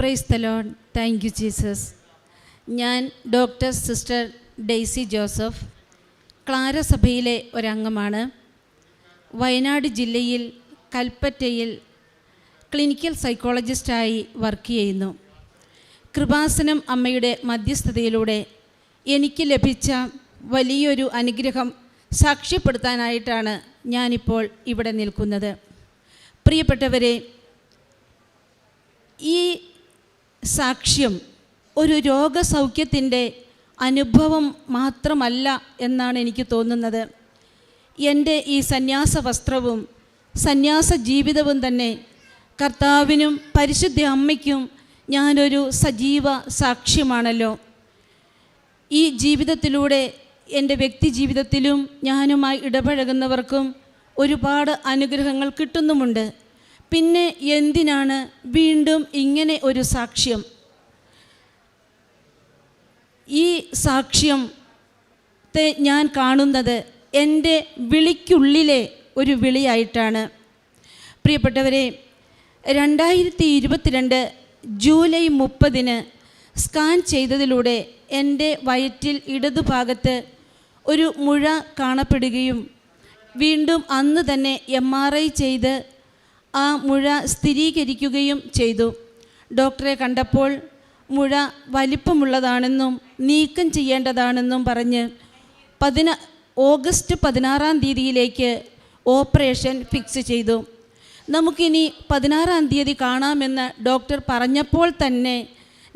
Praise the Lord thank you Jesus ഞാൻ doctor sister Daisy Joseph ക്ലാരസഭയിലെ ഒരംഗമാണ്. വയനാട് ജില്ലയിൽ കൽപ്പറ്റയിൽ ക്ലിനിക്കൽ സൈക്കോളജിസ്റ്റായി വർക്ക് ചെയ്യുന്നു. കൃപാസനം അമ്മയുടെ മധ്യസ്ഥതയിലൂടെ എനിക്ക് ലഭിച്ച വലിയൊരു അനുഗ്രഹം സാക്ഷ്യപ്പെടുത്താനായിട്ടാണ് ഞാനിപ്പോൾ ഇവിടെ നിൽക്കുന്നത്. പ്രിയപ്പെട്ടവരെ ഈ സാക്ഷ്യം. ഒരു രോഗസൗഖ്യത്തിന്റെ അനുഭവം മാത്രമല്ല എന്നാണ് എനിക്ക് തോന്നുന്നത്. എന്റെ ഈ സന്യാസ വസ്ത്രവും സന്യാസ ജീവിതവും തന്നെ കർത്താവിനും പരിശുദ്ധ അമ്മയ്ക്കും ഞാനൊരു സജീവ സാക്ഷ്യമാണല്ലോ. ഈ ജീവിതത്തിലൂടെ എന്റെ വ്യക്തി ജീവിതത്തിലും ഞാനുമായി ഇടപഴകുന്നവർക്കും ഒരുപാട് അനുഗ്രഹങ്ങൾ കിട്ടുന്നുമുണ്ട്. പിന്നെ എന്തിനാണ് വീണ്ടും ഇങ്ങനെ ഒരു സാക്ഷ്യം? ഈ സാക്ഷ്യത്തെ ഞാൻ കാണുന്നത് എന്റെ വിളിക്കുള്ളിലെ ഒരു വിളിയായിട്ടാണ്. പ്രിയപ്പെട്ടവരെ രണ്ടായിരത്തി ഇരുപത്തിരണ്ട് ജൂലൈ മുപ്പതിന് സ്കാൻ ചെയ്തതിലൂടെ എന്റെ വയറ്റിൽ ഇടതുഭാഗത്ത് ഒരു മുഴ കാണപ്പെടുകയും വീണ്ടും അന്ന് തന്നെ എം ആർ ഐ ചെയ്ത് ആ മുഴ സ്ഥിരീകരിക്കുകയും ചെയ്തു. ഡോക്ടറെ കണ്ടപ്പോൾ മുഴ വലിപ്പമുള്ളതാണെന്നും നീക്കം ചെയ്യേണ്ടതാണെന്നും പറഞ്ഞ് പതിന ഓഗസ്റ്റ് പതിനാറാം തീയതിയിലേക്ക് ഓപ്പറേഷൻ ഫിക്സ് ചെയ്തു. നമുക്കിനി പതിനാറാം തീയതി കാണാമെന്ന് ഡോക്ടർ പറഞ്ഞപ്പോൾ തന്നെ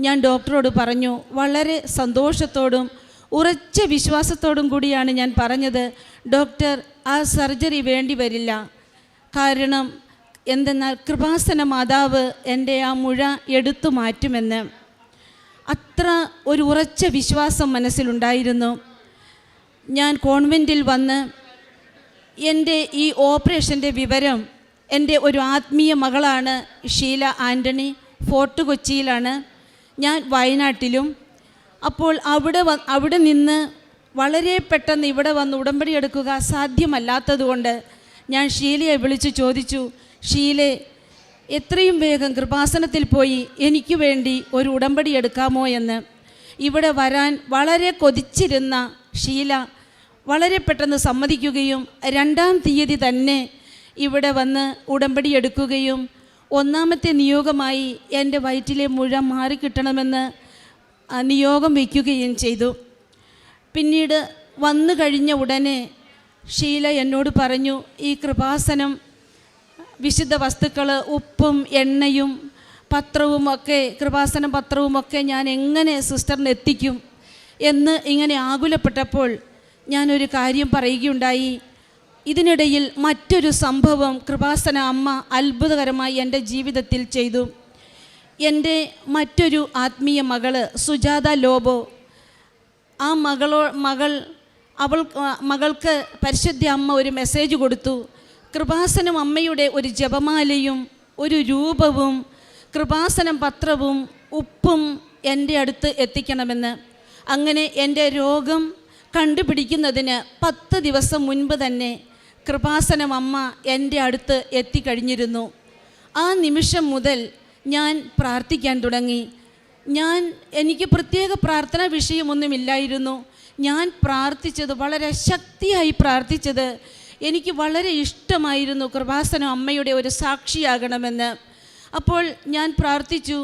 ഞാൻ ഡോക്ടറോട് പറഞ്ഞു വളരെ സന്തോഷത്തോടും ഉറച്ച വിശ്വാസത്തോടും കൂടിയാണ് ഞാൻ പറഞ്ഞത്. ഡോക്ടർ ആ സർജറി വേണ്ടി വരില്ല. കാരണം എന്തെന്നാൽ കൃപാസന മാതാവ് എന്റെ ആ മുഴ എടുത്തു മാറ്റുമെന്ന് അത്ര ഒരു ഉറച്ച വിശ്വാസം മനസ്സിലുണ്ടായിരുന്നു. ഞാൻ കോൺവെന്റിൽ വന്ന് എന്റെ ഈ ഓപ്പറേഷന്റെ വിവരം എന്റെ ഒരു ആത്മീയ മകളാണ് ഷീല ആന്റണി ഫോർട്ട് കൊച്ചിയിലാണ്. ഞാൻ വയനാട്ടിലും. അപ്പോൾ അവിടെ അവിടെ നിന്ന് വളരെ പെട്ടെന്ന് ഇവിടെ വന്ന് ഉടമ്പടി എടുക്കുക സാധ്യമല്ലാത്തതുകൊണ്ട് ഞാൻ ഷീലയെ വിളിച്ച് ചോദിച്ചു ഷീലെ എത്രയും വേഗം കൃപാസനത്തിൽ പോയി എനിക്ക് വേണ്ടി ഒരു ഉടമ്പടി എടുക്കാമോ എന്ന്. ഇവിടെ വരാൻ വളരെ കൊതിച്ചിരുന്ന ഷീല വളരെ പെട്ടെന്ന് സമ്മതിക്കുകയും രണ്ടാം തീയതി തന്നെ ഇവിടെ വന്ന് ഉടമ്പടി എടുക്കുകയും ഒന്നാമത്തെ നിയോഗമായി എന്റെ വയറ്റിലെ മുഴ മാറിക്കിട്ടണമെന്ന് നിയോഗം വയ്ക്കുകയും ചെയ്തു. പിന്നീട് വന്നു കഴിഞ്ഞ ഉടനെ ഷീല എന്നോട് പറഞ്ഞു ഈ കൃപാസനം വിശുദ്ധ വസ്തുക്കൾ ഉപ്പും എണ്ണയും പത്രവും ഒക്കെ കൃപാസന പത്രവും ഒക്കെ ഞാൻ എങ്ങനെ സിസ്റ്ററിന് എത്തിക്കും എന്ന് ഇങ്ങനെ ആകുലപ്പെട്ടപ്പോൾ ഞാനൊരു കാര്യം പറയുകയുണ്ടായി. ഇതിനിടയിൽ മറ്റൊരു സംഭവം കൃപാസന അമ്മ അത്ഭുതകരമായി എന്റെ ജീവിതത്തിൽ ചെയ്തു. എന്റെ മറ്റൊരു ആത്മീയ മകൾ സുജാത ലോബോ ആ മകളോ മകൾ അവൾ മകൾക്ക് പരിശുദ്ധ അമ്മ ഒരു മെസ്സേജ് കൊടുത്തു. കൃപാസനം അമ്മയുടെ ഒരു ജപമാലയും ഒരു രൂപവും കൃപാസനം പത്രവും ഉപ്പും എന്റെ അടുത്ത് എത്തിക്കണമെന്ന്. അങ്ങനെ എന്റെ രോഗം കണ്ടുപിടിക്കുന്നതിന് പത്ത് ദിവസം മുൻപ് തന്നെ കൃപാസനം അമ്മ എന്റെ അടുത്ത് എത്തിക്കഴിഞ്ഞിരുന്നു. ആ നിമിഷം മുതൽ ഞാൻ പ്രാർത്ഥിക്കാൻ തുടങ്ങി. ഞാൻ എനിക്ക് പ്രത്യേക പ്രാർത്ഥനാ വിഷയമൊന്നുമില്ലായിരുന്നു. ഞാൻ പ്രാർത്ഥിച്ചത് വളരെ ശക്തിയായി പ്രാർത്ഥിച്ചത് എനിക്ക് വളരെ ഇഷ്ടമായിരുന്നു കൃപാസനം അമ്മയുടെ ഒരു സാക്ഷിയാകണമെന്ന്. അപ്പോൾ ഞാൻ പ്രാർത്ഥിച്ചു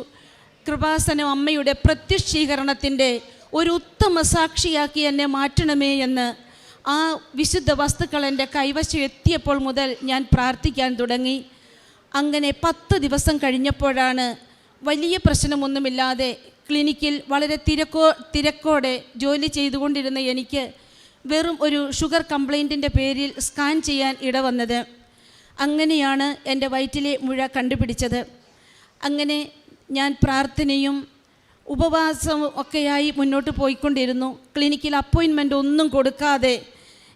കൃപാസനം അമ്മയുടെ പ്രത്യക്ഷീകരണത്തിന്റെ ഒരു ഉത്തമ സാക്ഷിയാക്കി എന്നെ മാറ്റണമേ എന്ന്. ആ വിശുദ്ധ വസ്തുക്കൾ എന്റെ കൈവശം എത്തിയപ്പോൾ മുതൽ ഞാൻ പ്രാർത്ഥിക്കാൻ തുടങ്ങി. അങ്ങനെ പത്ത് ദിവസം കഴിഞ്ഞപ്പോഴാണ് വലിയ പ്രശ്നമൊന്നുമില്ലാതെ ക്ലിനിക്കിൽ വളരെ തിരക്കോ തിരക്കോടെ ജോലി ചെയ്തുകൊണ്ടിരുന്ന എനിക്ക് വെറും ഒരു ഷുഗർ കംപ്ലൈന്റിന്റെ പേരിൽ സ്കാൻ ചെയ്യാൻ ഇടവന്നത്. അങ്ങനെയാണ് എന്റെ വയറ്റിലെ മുഴ കണ്ടുപിടിച്ചത്. അങ്ങനെ ഞാൻ പ്രാർത്ഥനയും ഉപവാസവും ഒക്കെയായി മുന്നോട്ട് പോയിക്കൊണ്ടിരുന്നു. ക്ലിനിക്കിൽ അപ്പോയിൻമെന്റ് ഒന്നും കൊടുക്കാതെ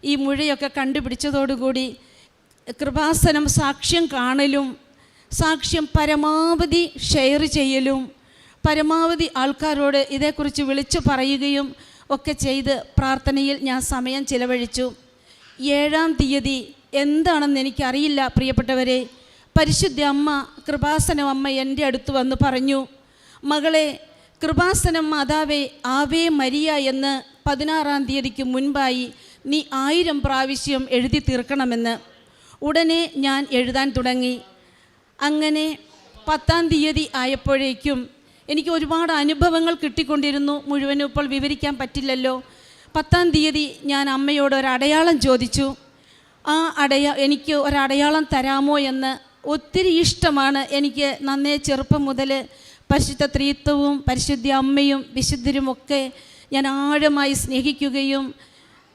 ഈ മുഴയൊക്കെ കണ്ടുപിടിച്ചതോടുകൂടി കൃപാസനം സാക്ഷ്യം കാണലും സാക്ഷ്യം പരമാവധി ഷെയർ ചെയ്യലും പരമാവധി ആൾക്കാരോട് ഇതേക്കുറിച്ച് വിളിച്ചു പറയുകയും ഒക്കെ ചെയ്ത് പ്രാർത്ഥനയിൽ ഞാൻ സമയം ചിലവഴിച്ചു. ഏഴാം തീയതി എന്താണെന്ന് എനിക്കറിയില്ല പ്രിയപ്പെട്ടവരെ. പരിശുദ്ധ അമ്മ കൃപാസനം അമ്മ എന്റെ അടുത്ത് വന്ന് പറഞ്ഞു മകളെ കൃപാസനം മാതാവേ ആവേ മരിയ എന്ന് പതിനാറാം തീയതിക്ക് മുൻപായി നീ ആയിരം പ്രാവശ്യം എഴുതി തീർക്കണമെന്ന്. ഉടനെ ഞാൻ എഴുതാൻ തുടങ്ങി. അങ്ങനെ പത്താം തീയതി ആയപ്പോഴേക്കും എനിക്ക് ഒരുപാട് അനുഭവങ്ങൾ കിട്ടിക്കൊണ്ടിരുന്നു. മുഴുവനും ഇപ്പോൾ വിവരിക്കാൻ പറ്റില്ലല്ലോ. പത്താം തീയതി ഞാൻ അമ്മയോട് ഒരു അടയാളം ചോദിച്ചു. ആ അടയാ എനിക്ക് ഒരടയാളം തരാമോ എന്ന് ഒത്തിരി ഇഷ്ടമാണ്. എനിക്ക് നന്നേ ചെറുപ്പം മുതൽ പരിശുദ്ധ ത്രീത്വവും പരിശുദ്ധ അമ്മയും വിശുദ്ധരുമൊക്കെ ഞാൻ ആഴമായി സ്നേഹിക്കുകയും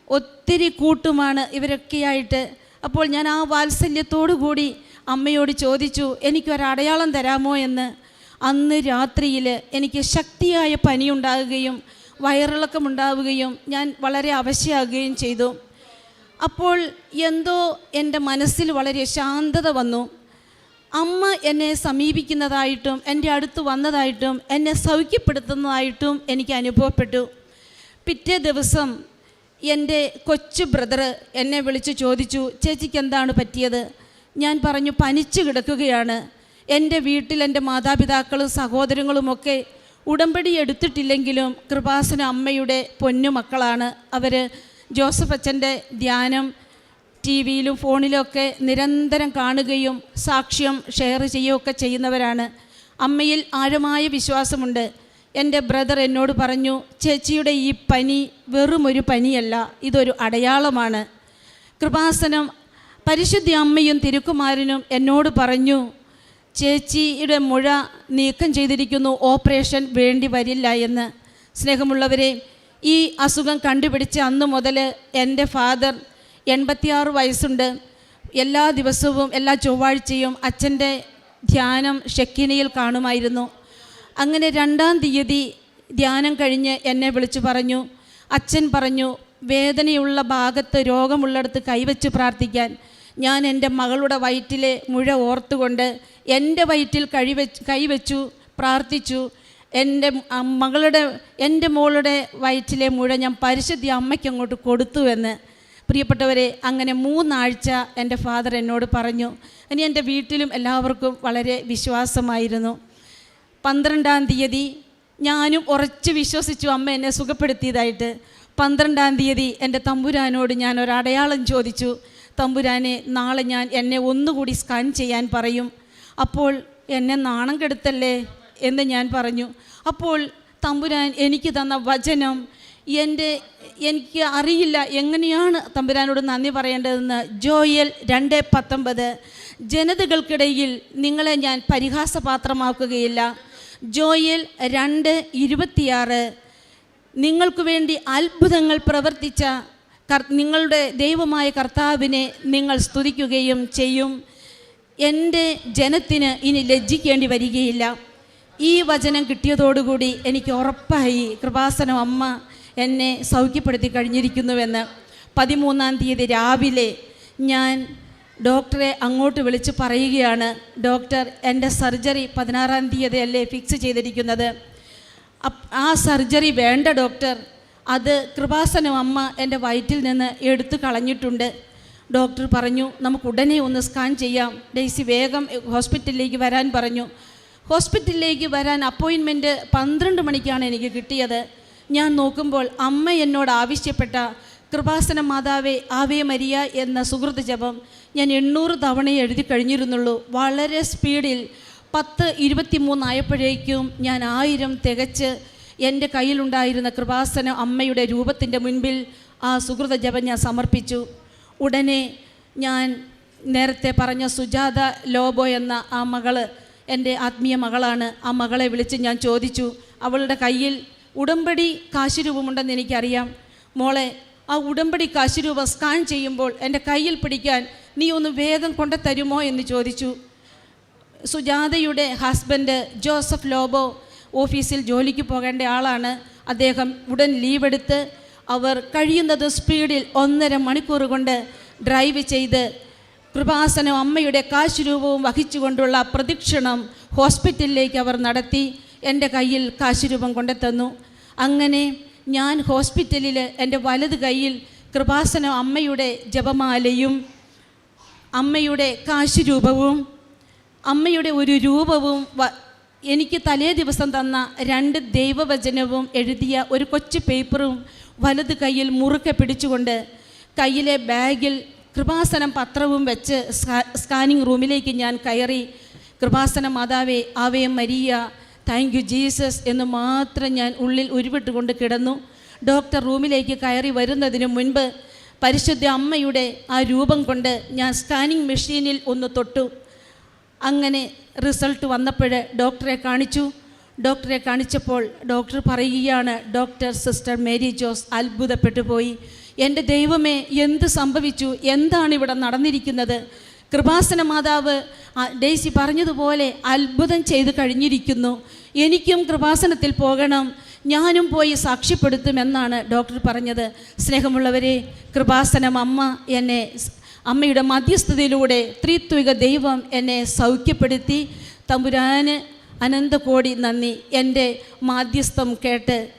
ഒത്തിരി കൂട്ടുമാണ് ഇവരൊക്കെയായിട്ട്. അപ്പോൾ ഞാൻ ആ വാത്സല്യത്തോടു കൂടി അമ്മയോട് ചോദിച്ചു എനിക്കൊരടയാളം തരാമോ എന്ന്? അന്ന് രാത്രിയിൽ എനിക്ക് ശക്തിയായ പനിയുണ്ടാകുകയും വയറിളക്കമുണ്ടാവുകയും ഞാൻ വളരെ അവശയാകുകയും ചെയ്തു. അപ്പോൾ എന്തോ എന്റെ മനസ്സിൽ വളരെ ശാന്തത വന്നു. അമ്മ എന്നെ സമീപിക്കുന്നതായിട്ടും എന്റെ അടുത്ത് വന്നതായിട്ടും എന്നെ സൗഖ്യപ്പെടുത്തുന്നതായിട്ടും എനിക്ക് അനുഭവപ്പെട്ടു. പിറ്റേ ദിവസം എന്റെ കൊച്ചു ബ്രദർ എന്നെ വിളിച്ച് ചോദിച്ചു ചേച്ചിക്ക് എന്താണ് പറ്റിയത്? ഞാൻ പറഞ്ഞു പനിച്ചു കിടക്കുകയാണ്. എന്റെ വീട്ടിൽ എന്റെ മാതാപിതാക്കളും സഹോദരങ്ങളുമൊക്കെ ഉടമ്പടി എടുത്തിട്ടില്ലെങ്കിലും കൃപാസന അമ്മയുടെ പൊന്നുമക്കളാണ് അവർ ജോസഫ് അച്ഛന്റെ ധ്യാനം ടി വിയിലും ഫോണിലുമൊക്കെ നിരന്തരം കാണുകയും സാക്ഷ്യം ഷെയർ ചെയ്യുകയൊക്കെ ചെയ്യുന്നവരാണ്. അമ്മയിൽ ആഴമായ വിശ്വാസമുണ്ട്. എന്റെ ബ്രദർ എന്നോട് പറഞ്ഞു ചേച്ചിയുടെ ഈ പനി വെറുമൊരു പനിയല്ല ഇതൊരു അടയാളമാണ്. കൃപാസനം പരിശുദ്ധി അമ്മയും തിരുക്കുമാരനും എന്നോട് പറഞ്ഞു ചേച്ചിയുടെ മുഴ നീക്കം ചെയ്തിരിക്കുന്നു. ഓപ്പറേഷൻ വേണ്ടി വരില്ല എന്ന്. സ്നേഹമുള്ളവരെ ഈ അസുഖം കണ്ടുപിടിച്ച് അന്ന് മുതൽ എന്റെ ഫാദർ എൺപത്തിയാറ് വയസ്സുണ്ട്. എല്ലാ ദിവസവും എല്ലാ ചൊവ്വാഴ്ചയും അച്ഛന്റെ ധ്യാനം ഷെക്കിനയിൽ കാണുമായിരുന്നു. അങ്ങനെ രണ്ടാം തീയതി ധ്യാനം കഴിഞ്ഞ് എന്നെ വിളിച്ചു പറഞ്ഞു. അച്ഛൻ പറഞ്ഞു വേദനയുള്ള ഭാഗത്ത് രോഗമുള്ളിടത്ത് കൈവച്ച് പ്രാർത്ഥിക്കാൻ. ഞാൻ എന്റെ മകളുടെ വയറ്റിലെ മുഴ ഓർത്തുകൊണ്ട് എന്റെ വയറ്റിൽ കഴിവച്ച് കൈവച്ചു പ്രാർത്ഥിച്ചു. എന്റെ മകളുടെ എന്റെ മോളുടെ വയറ്റിലെ മുഴ ഞാൻ പരിശുദ്ധി അമ്മയ്ക്ക് അങ്ങോട്ട് കൊടുത്തു എന്ന് പ്രിയപ്പെട്ടവരെ അങ്ങനെ മൂന്നാഴ്ച എന്റെ ഫാദർ എന്നോട് പറഞ്ഞു. ഇനി എന്റെ വീട്ടിലും എല്ലാവർക്കും വളരെ വിശ്വാസമായിരുന്നു. പന്ത്രണ്ടാം തീയതി ഞാനും ഉറച്ച് വിശ്വസിച്ചു അമ്മ എന്നെ സുഖപ്പെടുത്തിയതായിട്ട്. പന്ത്രണ്ടാം തീയതി എന്റെ തമ്പുരാനോട് ഞാൻ ഒരു അടയാളം ചോദിച്ചു. തമ്പുരാനെ നാളെ ഞാൻ എന്നെ ഒന്നുകൂടി സ്കാൻ ചെയ്യാൻ പറയും. അപ്പോൾ എന്നെ നാണം കെടുത്തല്ലേ എന്ന് ഞാൻ പറഞ്ഞു. അപ്പോൾ തമ്പുരാൻ എനിക്ക് തന്ന വചനം എന്റെ എനിക്ക് അറിയില്ല എങ്ങനെയാണ് തമ്പുരാനോട് നന്ദി പറയേണ്ടതെന്ന്. ജോയൽ രണ്ട് പത്തൊമ്പത്. ജനതകൾക്കിടയിൽ നിങ്ങളെ ഞാൻ പരിഹാസപാത്രമാക്കുകയില്ല. ജോയൽ രണ്ട് ഇരുപത്തിയാറ്. നിങ്ങൾക്ക് വേണ്ടി അത്ഭുതങ്ങൾ പ്രവർത്തിച്ച നിങ്ങളുടെ ദൈവമായ കർത്താവിനെ നിങ്ങൾ സ്തുതിക്കുകയും ചെയ്യും. എന്റെ ജനത്തിന് ഇനി ലജ്ജിക്കേണ്ടി വരികയില്ല. ഈ വചനം കിട്ടിയതോടുകൂടി എനിക്ക് ഉറപ്പായി കൃപാസനം അമ്മ എന്നെ സൗഖ്യപ്പെടുത്തി കഴിഞ്ഞിരിക്കുന്നുവെന്ന്. പതിമൂന്നാം തീയതി രാവിലെ ഞാൻ ഡോക്ടറെ അങ്ങോട്ട് വിളിച്ച് പറയുകയാണ്. ഡോക്ടർ എന്റെ സർജറി പതിനാറാം തീയതി അല്ലേ ഫിക്സ് ചെയ്തിരിക്കുന്നത്? ആ സർജറി വേണ്ട ഡോക്ടർ. അത് കൃപാസനം അമ്മ എന്റെ വയറ്റിൽ നിന്ന് എടുത്തു കളഞ്ഞിട്ടുണ്ട്. ഡോക്ടർ പറഞ്ഞു നമുക്ക് ഉടനെ ഒന്ന് സ്കാൻ ചെയ്യാം. ഡെയ്സി വേഗം ഹോസ്പിറ്റലിലേക്ക് വരാൻ പറഞ്ഞു. ഹോസ്പിറ്റലിലേക്ക് വരാൻ അപ്പോയിൻമെന്റ് പന്ത്രണ്ട് മണിക്കാണ് എനിക്ക് കിട്ടിയത്. ഞാൻ നോക്കുമ്പോൾ അമ്മ എന്നോട് ആവശ്യപ്പെട്ട കൃപാസന മാതാവേ ആവേ മരിയ എന്ന സുഹൃത്ത് ജപം ഞാൻ എണ്ണൂറ് തവണ എഴുതി കഴിഞ്ഞിരുന്നുള്ളൂ. വളരെ സ്പീഡിൽ പത്ത് ഇരുപത്തി മൂന്നായപ്പോഴേക്കും ഞാൻ ആയിരം തികച്ച് എന്റെ കയ്യിലുണ്ടായിരുന്ന കൃപാസന അമ്മയുടെ രൂപത്തിന്റെ മുൻപിൽ ആ സുഹൃത ജപം ഞാൻ സമർപ്പിച്ചു. ഉടനെ ഞാൻ നേരത്തെ പറഞ്ഞ സുജാത ലോബോ എന്ന ആ മകൾ എന്റെ ആത്മീയ മകളാണ്. ആ മകളെ വിളിച്ച് ഞാൻ ചോദിച്ചു അവളുടെ കയ്യിൽ ഉടമ്പടി കാശുരൂപമുണ്ടെന്ന് എനിക്കറിയാം. മോളെ ആ ഉടമ്പടി കാശുരൂപം സ്കാൻ ചെയ്യുമ്പോൾ എന്റെ കയ്യിൽ പിടിക്കാൻ നീ ഒന്ന് വേഗം കൊണ്ടു തരുമോ എന്ന് ചോദിച്ചു. സുജാതയുടെ ഹസ്ബൻഡ് ജോസഫ് ലോബോ ഓഫീസിൽ ജോലിക്ക് പോകേണ്ട ആളാണ്. അദ്ദേഹം ഉടൻ ലീവ് എടുത്ത് അവർ കഴിയുന്നത് സ്പീഡിൽ ഒന്നര മണിക്കൂർ കൊണ്ട് ഡ്രൈവ് ചെയ്ത് കൃപാസനം അമ്മയുടെ കാശ് രൂപവും വഹിച്ചുകൊണ്ടുള്ള പ്രദക്ഷിണം ഹോസ്പിറ്റലിലേക്ക് അവർ നടത്തി. എന്റെ കയ്യിൽ കാശ് രൂപം കൊണ്ടുതന്നു അങ്ങനെ ഞാൻ ഹോസ്പിറ്റലിൽ എന്റെ വലത് കയ്യിൽ കൃപാസനം അമ്മയുടെ ജപമാലയും അമ്മയുടെ കാശ് രൂപവും അമ്മയുടെ ഒരു രൂപവും എനിക്ക് തലേ ദിവസം തന്ന രണ്ട് ദൈവവചനവും എഴുതിയ ഒരു കൊച്ചു പേപ്പറും വലത് കയ്യിൽ മുറുക്കെ പിടിച്ചുകൊണ്ട് കയ്യിലെ ബാഗിൽ കൃപാസനം പത്രവും വെച്ച് സ്കാ- സ്കാനിങ് റൂമിലേക്ക് ഞാൻ കയറി കൃപാസന മാതാവേ Ave Maria thank you Jesus എന്ന് മാത്രം ഞാൻ ഉള്ളിൽ ഉരുവിട്ടുകൊണ്ട് കിടന്നു. ഡോക്ടർ റൂമിലേക്ക് കയറി വരുന്നതിന് മുൻപ് പരിശുദ്ധ അമ്മയുടെ ആ രൂപം കൊണ്ട് ഞാൻ സ്കാനിങ് മെഷീനിൽ ഒന്ന് തൊട്ടു. അങ്ങനെ റിസൾട്ട് വന്നപ്പോൾ ഡോക്ടറെ കാണിച്ചു. ഡോക്ടറെ കാണിച്ചപ്പോൾ ഡോക്ടർ പറയുകയാണ് ഡോക്ടർ സിസ്റ്റർ മേരി ജോസ് അത്ഭുതപ്പെട്ടു പോയി. എന്റെ ദൈവമേ എന്ത് സംഭവിച്ചു? എന്താണ് ഇവിടെ നടന്നിരിക്കുന്നത്? കൃപാസന മാതാവ് ഡേസി പറഞ്ഞതുപോലെ അത്ഭുതം ചെയ്തു കഴിഞ്ഞിരിക്കുന്നു. എനിക്കും കൃപാസനത്തിൽ പോകണം. ഞാനും പോയി സാക്ഷ്യപ്പെടുത്തുമെന്നാണ് ഡോക്ടർ പറഞ്ഞത്. സ്നേഹമുള്ളവരെ കൃപാസനം അമ്മ എന്നെ അമ്മയുടെ മധ്യസ്ഥതയിലൂടെ ത്രിത്വിക ദൈവം എന്നെ സൗഖ്യപ്പെടുത്തി. തമ്പുരാന് അനന്തകോടി നന്ദി. എന്റെ മാധ്യസ്ഥം കേട്ട്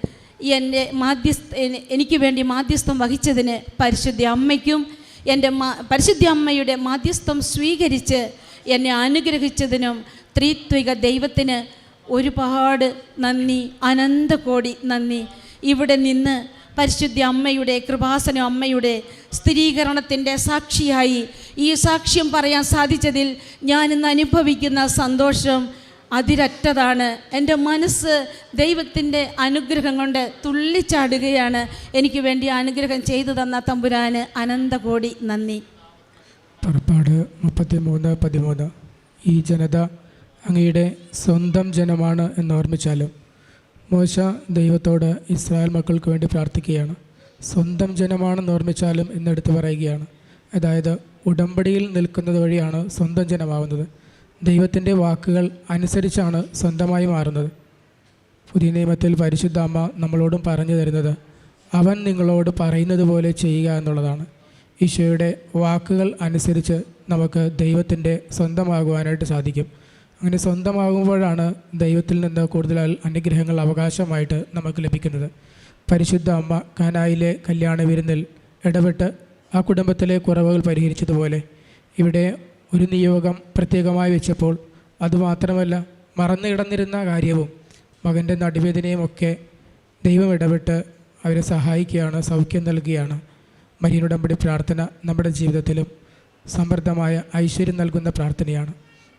എന്റെ മാധ്യസ്ഥ എനിക്ക് വേണ്ടി മാധ്യസ്ഥം വഹിച്ചതിന് പരിശുദ്ധ അമ്മയ്ക്കും എന്റെ മാ പരിശുദ്ധ അമ്മയുടെ മാധ്യസ്ഥം സ്വീകരിച്ച് എന്നെ അനുഗ്രഹിച്ചതിനും ത്രിത്വിക ദൈവത്തിന് ഒരുപാട് നന്ദി. അനന്തകോടി നന്ദി. ഇവിടെ നിന്ന് പരിശുദ്ധ അമ്മയുടെ കൃപാസന അമ്മയുടെ സ്ഥിരീകരണത്തിന്റെ സാക്ഷിയായി ഈ സാക്ഷ്യം പറയാൻ സാധിച്ചതിൽ ഞാൻ ഇന്ന് അനുഭവിക്കുന്ന സന്തോഷം അതിരറ്റതാണ്. എന്റെ മനസ്സ് ദൈവത്തിന്റെ അനുഗ്രഹം കൊണ്ട് തുള്ളിച്ചാടുകയാണ്. എനിക്ക് വേണ്ടി അനുഗ്രഹം ചെയ്തു തന്ന തമ്പുരാന് അനന്തകോടി നന്ദി. പുറപ്പാട് മുപ്പത്തി മൂന്ന് പതിമൂന്ന്. ഈ ജനത അങ്ങയുടെ സ്വന്തം ജനമാണ് എന്ന് ഓർമ്മിച്ചാലും മോശ ദൈവത്തോട് ഇസ്രായേൽ മക്കൾക്ക് വേണ്ടി പ്രാർത്ഥിക്കുകയാണ്. സ്വന്തം ജനമാണെന്ന് ഓർമ്മിച്ചാലും എന്നെടുത്ത് പറയുകയാണ്. അതായത് ഉടമ്പടിയിൽ നിൽക്കുന്നത് വഴിയാണ് സ്വന്തം ജനമാവുന്നത്. ദൈവത്തിന്റെ വാക്കുകൾ അനുസരിച്ചാണ് സ്വന്തമായി മാറുന്നത്. പുതിയ നിയമത്തിൽ പരിശുദ്ധ അമ്മ നമ്മളോടും പറഞ്ഞു തരുന്നത് അവൻ നിങ്ങളോട് പറയുന്നത് പോലെ ചെയ്യുക എന്നുള്ളതാണ്. ഈശോയുടെ വാക്കുകൾ അനുസരിച്ച് നമുക്ക് ദൈവത്തിന്റെ സ്വന്തമാകുവാനായിട്ട് സാധിക്കും. അങ്ങനെ സ്വന്തമാകുമ്പോഴാണ് ദൈവത്തിൽ നിന്ന് കൂടുതൽ അനുഗ്രഹങ്ങൾ അവകാശമായിട്ട് നമുക്ക് ലഭിക്കുന്നത്. പരിശുദ്ധ അമ്മ കാനായിലെ കല്യാണ വിരുന്നിൽ ഇടപെട്ട് ആ കുടുംബത്തിലെ കുറവുകൾ പരിഹരിച്ചതുപോലെ ഇവിടെ ഒരു നിയോഗം പ്രത്യേകമായി വെച്ചപ്പോൾ അതുമാത്രമല്ല മറന്നു കിടന്നിരുന്ന കാര്യവും മകന്റെ നടുവേദനയും ഒക്കെ ദൈവം ഇടപെട്ട് അവരെ സഹായിക്കുകയാണ് സൗഖ്യം നൽകുകയാണ്. മരിയനുടമ്പടി പ്രാർത്ഥന നമ്മുടെ ജീവിതത്തിലും സമൃദ്ധമായ ഐശ്വര്യം നൽകുന്ന പ്രാർത്ഥനയാണ്.